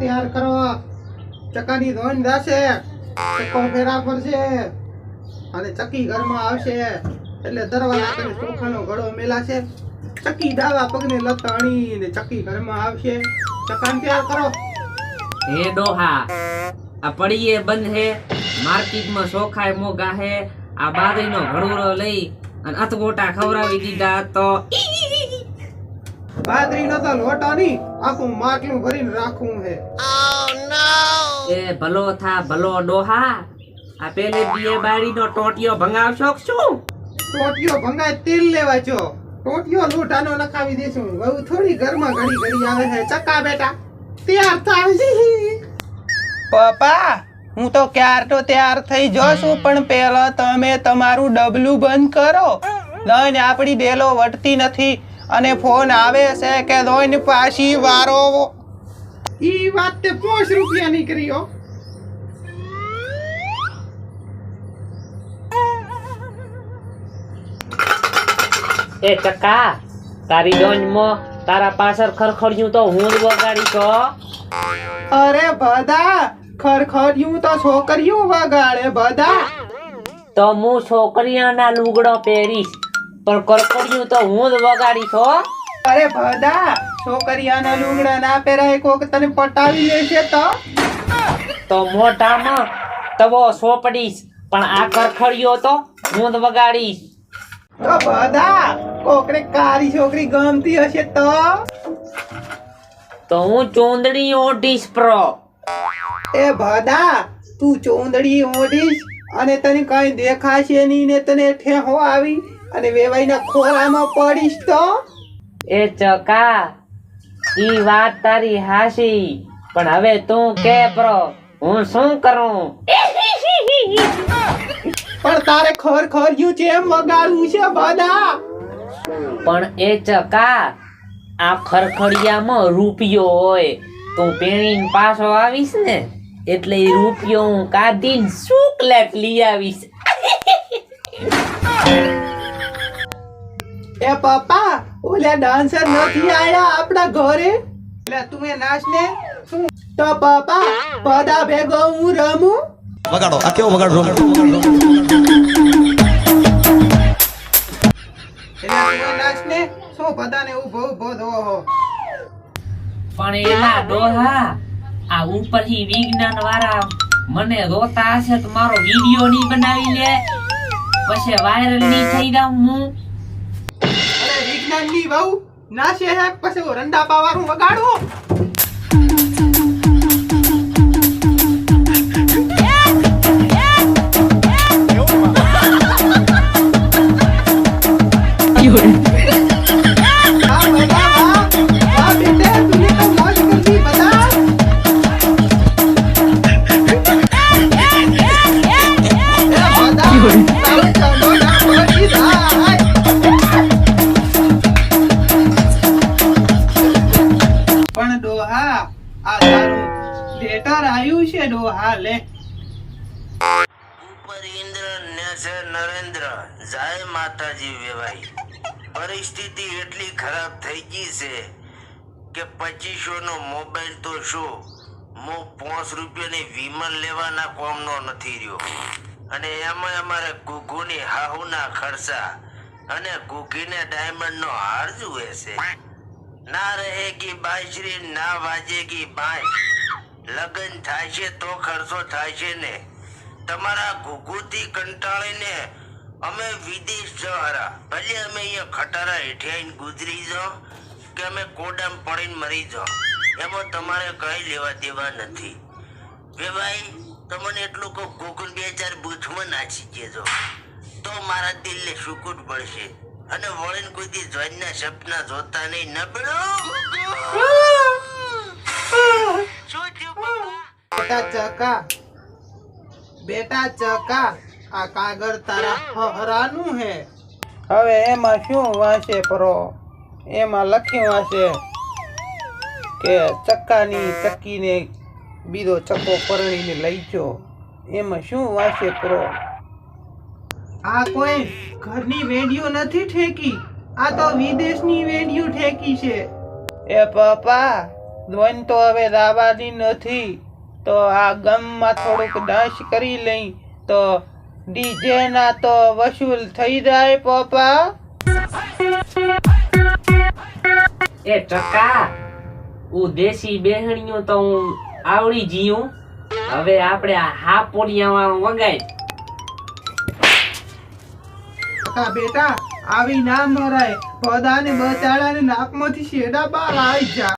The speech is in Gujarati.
તૈયાર કરો. ચકાની ધોઈને દાશે ચક્કો ફેરા પડશે. અને ચકી ઘરમાં આવશે. એટલે દરવાજા કરી ચોખાનો ઘડો મેલાશે. ચકી દાવા પગને લતાણી ને ચકી ઘરમાં આવશે. ચક્કાને તૈયાર કરો. હે ડોહા, આ પડીએ બંધ હે. માર્કેટમાં સોખાય મોગા હે. આ બાદરીનો ઘડુરો લઈ અને અથગોટા ખવડાવી દીધા તો બાદરીનો તો લોટો આખું માટલું ભરીને રાખવું હે. એ ભલો થા ભલો ડોહા. આ પેલે દીએ બારીનો ટોટિયો ભંગાવશો શું? ટોટિયો ભંગાય તેલ લેવા જો. ટોટિયો લોટાનો નખાવી દેશું. બહુ થોડી ઘરમાં ઘડી ઘડી આવે છે. ચક્કા બેટા તૈયાર થાય. પપ્પા હું તો ક્યાર તો તૈયાર થઈ જશું પણ પહેલા તમે તમારું ડબલું બંધ કરો. લઈને આપણી ડેલો વટતી નથી. અને ફોન આવે છે કે દોઈન પાછી વારો ઈ વાત તે પાંચ રૂપિયા નીકળી હો. એ ચક્કા તારી ડોંજમાં તારા પાછળ ખરખડ્યું તો હું જ વગાડી છો અરે બધા ખરખડ્યું તો છોકરીયું વગાડે બધા. તો હું છોકરીઓના લુગડો પહેરીશ. પણ કરકડિયું તો હું જ વગાડીશ હો. અરે બધા છોકરીયાના લુગડા ના પહેરાય કોક તને પટાવી લેશે તો. તો મોઢામાં તવો સોપડીશ પણ આ કરખડિયો તો હું જ વગાડીશ. તો બધા કોકને કારી છોકરી ગમતી હશે તો? તો હું ચોંદડી ઓઢીશ પ્રો. એ બધા તું ચોંદડી ઓઢીશ અને તને કઈ દેખાશે નહીં ને તને ઠેહો આવી અને વેવાઈના ખોરામાં પડીશ તો? એ ચકા ઈ વાત તારી હાસી પણ હવે તું કે પ્રો હું શું કરું? પણ તારે ખોર ખર્યું છે એમ વગાડવું છે બધા. પણ એ ચકા આ ખરખડિયામાં રૂપિયો હોય તું પેણીને પાછો આવીશ ને એટલે એ રૂપિયો હું કાઢીને શુકલેટ લઈ આવીશ. એ પપ્પા ઓલા ડાન્સર નથી આયા આપણા ઘરે? એટલે તું એ નાચ ને. શું તો પપ્પા પદા ભેગો હું રમું? વગાડો. આ કેવો વગાડો? એટલે તું એ નાચ ને શું ઊભો ઊભો પણ એલા ડોહા આ ઉપરથી વિજ્ઞાન વાળા મને રોતા હશે તો મારો વીડિયો નહીં બનાવી લે. પછી વાયરલ નહીં થઈ જાઉં હું. અરે વહુ ના હે પછી રંડા પાવાનું વગાડું. છે ડોહા લે. ઉપર ઇન્દ્ર નેસે નરેન્દ્ર, જાય માતાજી વેવાઈ. પરિસ્થિતિ એટલી ખરાબ થઈ ગઈ છે કે પચીસો નો મોબાઈલ તો શું? મો પાંચ રૂપિયાની વિમલ લેવાના કોમનો નથી રહ્યો. અને એમાં અમારે ગુગુની હાહુના ખર્ચા અને ગુગીને ડાયમંડ નો હાર જુએ છે. ના રહેગી બાજરી ના વાજેગી બાંય. લગન થાય છે તો ખર્ચો થાય છે ને. તમારા ઘુઘુથી કંટાળીને અમે વિદેશ જહરા ભલે અમે અહીંયા ખટારા હેઠે આવીને ગુજરી જાઓ કે અમે કોડામ પડીને મરી જો એમાં તમારે કઈ લેવા દેવા નથી. વેવાઈ તમને એટલું કહું ગોકુલ બે ચાર બૂથમાં નાચી જજો તો મારા દિલને સુકૂન પડશે અને વળીને કોઈ જોઈનના જોઈના સપના જોતા નહીં. નબળો બેટા ચકા બેટા ચકા આ કાગળ તારા હરાનું હે. હવે એમાં શું વાંચે પરો? એમાં લખ્યું વાંચે કે ચક્કાની ચક્કીને બીજો ચક્કો પરણીને લઈ જો એમાં શું વાંચે પરો? આ કોઈ ઘરની વેડિયો નથી ઠેકી. આ તો વિદેશની વેડિયો ઠેકી છે. એ પપ્પા ધ્વન તો હવે દાવાની નથી. તો આ ગમમાં થોડુંક ડાન્સ કરી લઈ. તો ડીજે ના તો વસૂલ થઈ જાય પપ્પા. એ ટકા હું દેશી બેહણીઓ તો હું આવડી જીયું હવે આપણે આ હાપોડિયા વાળું વગાય બેટા આવી ના મરાય. ને બચાડાને નાકમાંથી શેડા બાર આવી જા.